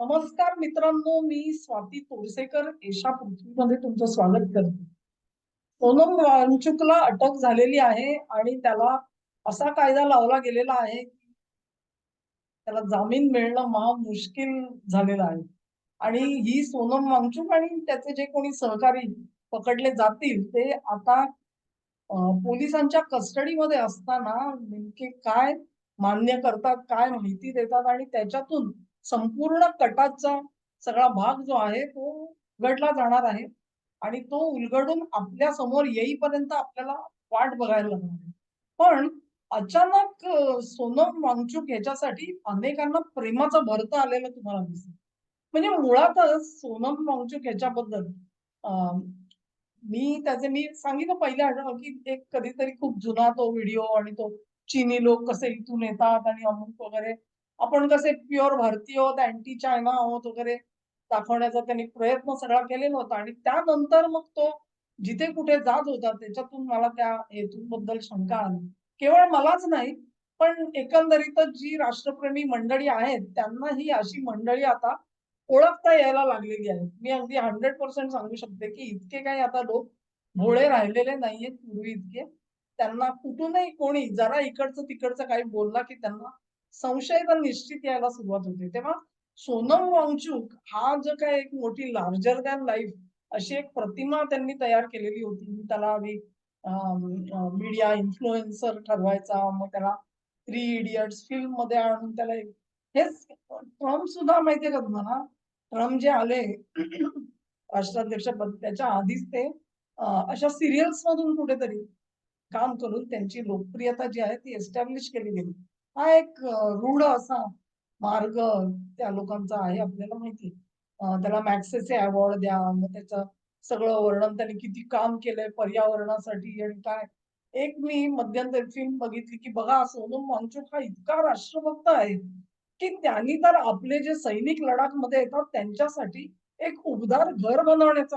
नमस्कार मित्रांनो मी स्वाती तोरसेकर एशा पृथ्वीमध्ये तुमचं स्वागत करते. सोनम वांचुकला अटक झालेली आहे आणि त्याला असा कायदा लावला गेलेला आहे की त्याला जामीन मिळणं महा मुश्किल झालेलं आहे. आणि ही सोनम वांगचुक आणि त्याचे जे कोणी सहकारी पकडले जातील ते आता पोलिसांच्या कस्टडीमध्ये असताना नेमके काय मान्य करतात काय माहिती देतात आणि त्याच्यातून संपूर्ण कटाचा सगळा भाग जो आहे तो उलगडला जाणार आहे. आणि तो उलगडून आपल्यासमोर येईपर्यंत आपल्याला वाट बघायला लागणार आहे. पण अचानक सोनम वांगचुक याच्यासाठी अनेकांना प्रेमाचं भरत आलेलं तुम्हाला दिसेल म्हणजे मुळातच सोनम वांगचुक याच्याबद्दल मी त्याचे मी सांगितलं पहिल्या आठवड्यात की एक कधीतरी खूप जुना तो व्हिडिओ आणि तो चिनी लोक कसे इथून येतात आणि अमुक वगैरे आपण कसे प्युअर भारतीय आहोत अँटी चायना आहोत वगैरे दाखवण्याचा त्यांनी प्रयत्न सगळा केलेला होता. आणि त्यानंतर मग तो जिथे कुठे जात होता त्याच्यातून मला त्या हेतूंबद्दल शंका आली. केवळ मलाच नाही पण एकंदरीतच जी राष्ट्रप्रेमी मंडळी आहेत त्यांना ही अशी मंडळी आता ओळखता यायला लागलेली आहे मी अगदी हंड्रेड पर्सेंट सांगू शकते की इतके काही आता लोक भोळे राहिलेले नाहीयेत पूर्वी इतके. त्यांना कुठूनही कोणी जरा इकडचं तिकडचं काही बोलला की त्यांना संशय तर निश्चित यायला सुरुवात होते. तेव्हा सोनम वांगचूक हा जो काय एक मोठी लार्जर दॅन लाईफ अशी एक प्रतिमा त्यांनी तयार केलेली होती. मी त्याला आधी मीडिया इन्फ्लुएन्सर ठरवायचा मग त्याला थ्री इडियट्स फिल्ममध्ये आणून त्याला एक- हेच ट्रम्प सुद्धा माहितीये का तुम्हाला? ट्रम्प जे आले राष्ट्राध्यक्ष पद त्याच्या आधीच ते अशा सिरियल्स मधून कुठेतरी काम करून त्यांची लोकप्रियता जी आहे ती एस्टॅब्लिश केली गेली. हा एक रूढ असा मार्ग त्या लोकांचा आहे आपल्याला माहिती. त्याला मॅक्सेसे अवॉर्ड द्या मग त्याचं सगळं वर्णन त्याने किती काम केलंय पर्यावरणासाठी आणि काय. एक मी मध्यंतरी फिल्म बघितली की बघा सोनम वांगचुक हा इतका राष्ट्रभक्त आहे की त्यांनी तर आपले जे सैनिक लडाखमध्ये येतात त्यांच्यासाठी एक उबदार घर बनवण्याचा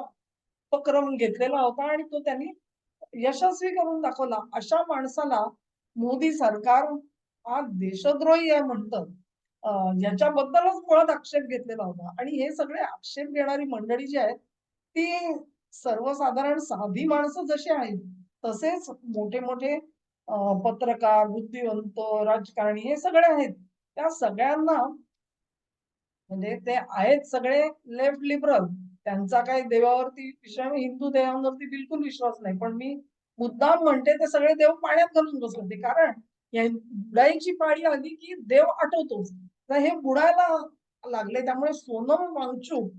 उपक्रम घेतलेला होता आणि तो त्यांनी यशस्वी करून दाखवला. अशा माणसाला मोदी सरकार हा देशद्रोही आहे म्हणतं याच्याबद्दलच मुळात आक्षेप घेतलेला होता. आणि हे सगळे आक्षेप घेणारी मंडळी जी आहेत ती सर्वसाधारण साधी माणसं जशी आहेत तसेच मोठे मोठे पत्रकार बुद्धिवंत राजकारणी हे सगळे आहेत. त्या सगळ्यांना म्हणजे ते आहेत सगळे लेफ्ट लिबरल. त्यांचा काही देवावरती विषय हिंदू देवांवरती बिलकुल विश्वास नाही. पण मी मुद्दाम म्हणते ते सगळे देव पाण्यात घालून होते. कारण बुडाईची पाळी आली की देव आठवतोच. तर हे बुडायला लागले त्यामुळे सोनम वांगचूक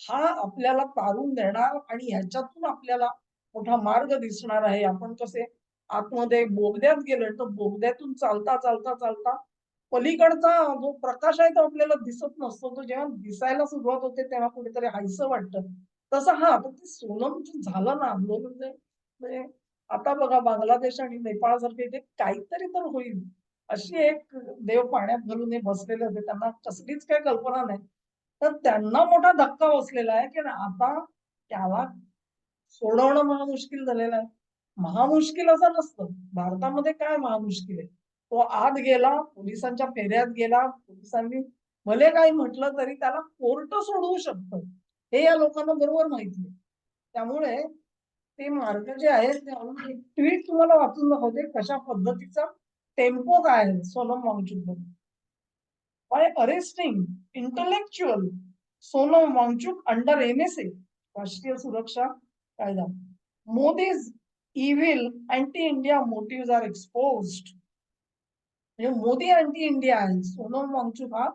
हा आपल्याला तारून देणार आणि ह्याच्यातून आपल्याला मोठा मार्ग दिसणार आहे. आपण कसे आतमध्ये बोगद्यात गेलो तर बोगद्यातून चालता चालता चालता पलीकडचा जो प्रकाश आहे तो आपल्याला दिसत नसतो. तो जेव्हा दिसायला सुरुवात होते तेव्हा कुठेतरी हायस वाटतं. तसं हा आता ते सोनम झालं ना आंदोलन म्हणजे आता बघा बांगलादेश आणि नेपाळ सारखे इथे काहीतरी तर होईल. अशी एक देव पाण्यात घालून हे बसलेले होते. त्यांना कसलीच काही कल्पना नाही. तर त्यांना मोठा धक्का बसलेला आहे की आता त्याला सोडवणं महामुश्किल झालेलं आहे. महामुश्किल असं नसतं. भारतामध्ये काय महामुश्किल आहे? तो आत गेला पोलिसांच्या फेऱ्यात गेला पोलिसांनी भले काही म्हटलं तरी त्याला कोर्ट सोडवू शकतं. हे या लोकांना बरोबर माहिती आहे. त्यामुळे ते मार्ग जे आहेत ते ट्विट तुम्हाला वाचून दाखवते कशा पद्धतीचा टेम्पो काय आहे Sonam Wangchuk by arresting intellectual Sonam Wangchuk under NSA राष्ट्रीय सुरक्षा कायदा. Modi's evil anti India motive are expose म्हणजे मोदी अँटी इंडिया आहे सोनम वांगचुक हा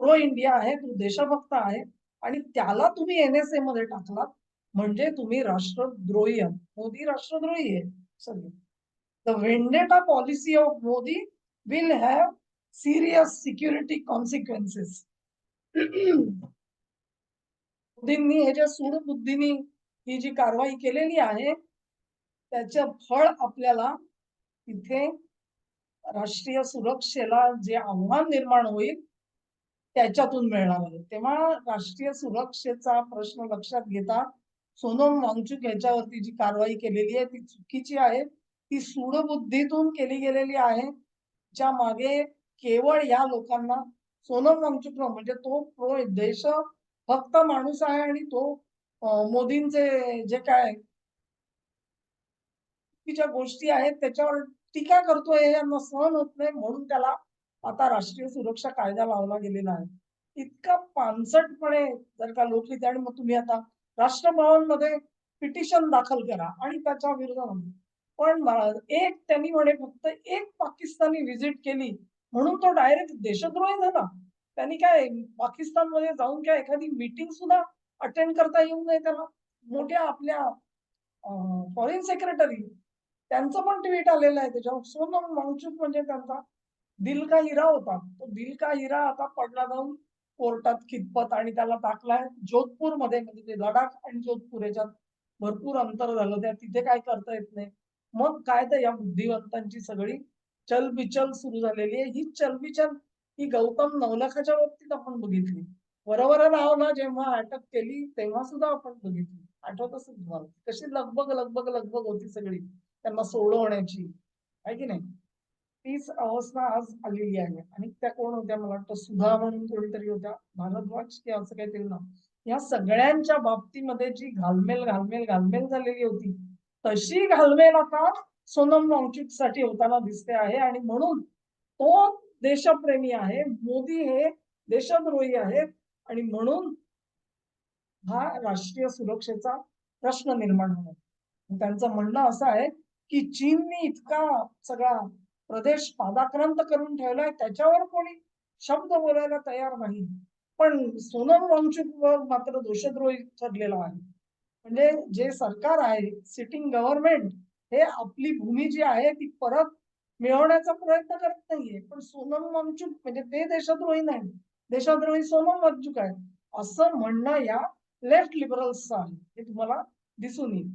प्रो इंडिया आहे तो देशभक्त आहे. आणि त्याला तुम्ही एनएसए मध्ये टाकलात म्हणजे तुम्ही राष्ट्रद्रोही आहात. मोदी राष्ट्रद्रोही आहे. सगळे. The vendetta policy of Modi will have serious security consequences मोदींनी ह्याच्या सूडबुद्धीनी ही जी कारवाई केलेली आहे त्याचं फळ आपल्याला तिथे राष्ट्रीय सुरक्षेला जे आव्हान निर्माण होईल त्याच्यातून मिळणार आहे. तेव्हा राष्ट्रीय सुरक्षेचा प्रश्न लक्षात घेता सोनम वांगचुक याच्यावरती जी कारवाई केलेली आहे ती चुकीची आहे. ती सूडबुद्धीतून केली गेलेली आहे. ज्या मागे केवळ या लोकांना सोनम वांगचुक म्हणजे तो प्रो देश भक्त माणूस आहे आणि तो मोदींचे जे काय चुकीच्या गोष्टी आहेत त्याच्यावर टीका करतोय हे यांना सहन होत नाही म्हणून त्याला आता राष्ट्रीय सुरक्षा कायदा लावला गेलेला आहे. इतका पानसटपणे जर का लोकहित आणि मग तुम्ही आता राष्ट्रभवनमध्ये पिटिशन दाखल करा आणि त्याच्या विरोधामध्ये पण एक त्यांनी म्हणे फक्त एक पाकिस्तानी व्हिजिट केली म्हणून तो डायरेक्ट देशद्रोही झाला. त्यांनी काय पाकिस्तानमध्ये जाऊन काय एखादी मीटिंग सुद्धा अटेंड करता येऊ नये त्याला? मोठ्या आपल्या फॉरेन सेक्रेटरी त्यांचं पण ट्विट आलेलं आहे त्याच्यावर. सोनम वांगचूक म्हणजे त्यांचा दिल का हिरा होता. तो दिल का हिरा आता पडला जाऊन कोर्टात खितपत आणि त्याला टाकलाय जोधपूरमध्ये म्हणजे ते लडाख आणि जोधपूर याच्यात भरपूर अंतर झालं त्या तिथे काय करता येत नाही. मग काय तर या बुद्धिवंतांची सगळी चलबिचल सुरू झालेली आहे. ही चलबिचल ही गौतम नवलखाच्या बाबतीत आपण बघितली. बरोबर रावला जेव्हा अटक केली तेव्हा सुद्धा आपण बघितली. आठवत असेल तुम्हाला? कशी लगबग लगबग लगबग होती सगळी. त्यांना सोडवण्याची. आहे की नाही? तीच अवस्था आज आलेली आहे. आणि त्या कोण होत्या मला वाटतं सुधा म्हणून कोणीतरी होत्या भारद्वाज की असं काहीतरी नाव. या सगळ्यांच्या बाबतीमध्ये जी घालमेल घालमेल घालमेल झालेली होती तशी घालमेल आता सोनम वांगचुकसाठी होताना दिसते आहे. आणि म्हणून तो देशप्रेमी आहे मोदी हे देशद्रोही आहेत. आणि म्हणून हा राष्ट्रीय सुरक्षेचा प्रश्न निर्माण होणार त्यांचं म्हणणं असं आहे की चीनने इतका सगळा प्रदेश पादाक्रांत करून ठेवलाय त्याच्यावर कोणी शब्द बोलायला तयार नाही. पण सोनम वांगचुक मात्र दोषद्रोही ठरलेला आहे. म्हणजे जे सरकार आहे सिटिंग गव्हर्नमेंट हे आपली भूमी जी आहे ती परत मिळवण्याचा प्रयत्न करत नाहीये. पण सोनम वांगचुक म्हणजे ते देशद्रोही नाही. देशद्रोही सोनम वांगचुक आहे असं म्हणणं या लेफ्ट लिबरल्सचं आहे. हे तुम्हाला दिसून येईल.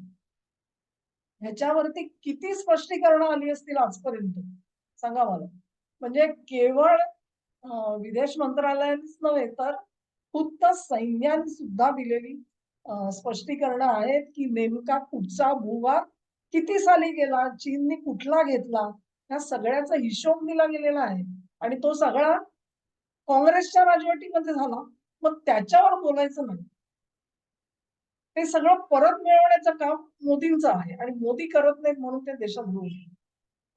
ह्याच्यावरती किती स्पष्टीकरण आली असतील आजपर्यंत? सांगा मला. म्हणजे केवळ विदेश मंत्रालयानेच नव्हे तर खुद्द सैन्याने सुद्धा दिलेली स्पष्टीकरण आहेत की नेमका कुठचा भूभाग किती साली गेला चीनने कुठला घेतला ह्या सगळ्याचा हिशोब दिला गेलेला आहे. आणि तो सगळा काँग्रेसच्या राजवटीमध्ये झाला. मग त्याच्यावर बोलायचं नाही. ते सगळं परत मिळवण्याचं काम मोदींचं आहे. आणि मोदी करत नाहीत म्हणून ते देशात आहेत.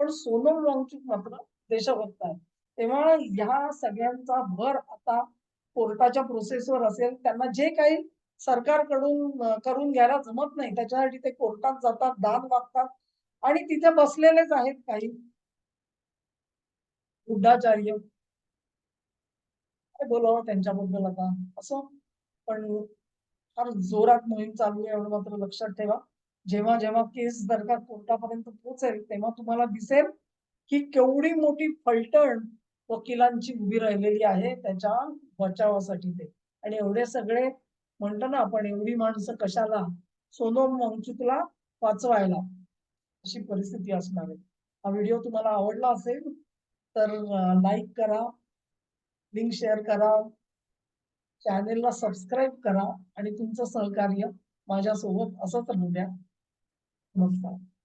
पण सोनम वांगचूक मात्र देशभक्त आहे. तेव्हा ह्या सगळ्यांचा भर आता कोर्टाच्या प्रोसेसवर असेल त्यांना जे काही सरकारकडून करून घ्यायला जमत नाही त्याच्यासाठी ते कोर्टात जातात दाद मागतात आणि तिथे बसलेलेच आहेत काही. बुद्धाचार्य काय बोलावं त्यांच्याबद्दल आता? असं? पण फार जोरात मोहीम चालू आहे एवढं मात्र लक्षात ठेवा. जेव्हा जेव्हा केस जर का कोर्टापर्यंत पोहोचेल तेव्हा तुम्हाला दिसेल की केवढी मोठी फलटण वकिलांची उभी राहिलेली आहे त्याच्या बचावासाठी ते. आणि एवढे सगळे म्हणतो ना आपण एवढी माणसं कशाला? सोनम वांगचुकला वाचवायला. अशी परिस्थिती असणार आहे. हा व्हिडिओ तुम्हाला आवडला असेल तर लाईक करा लिंक शेअर करा चॅनेलला सबस्क्राईब करा आणि तुमचं सहकार्य माझ्यासोबत असंच राहू द्या. नमस्कार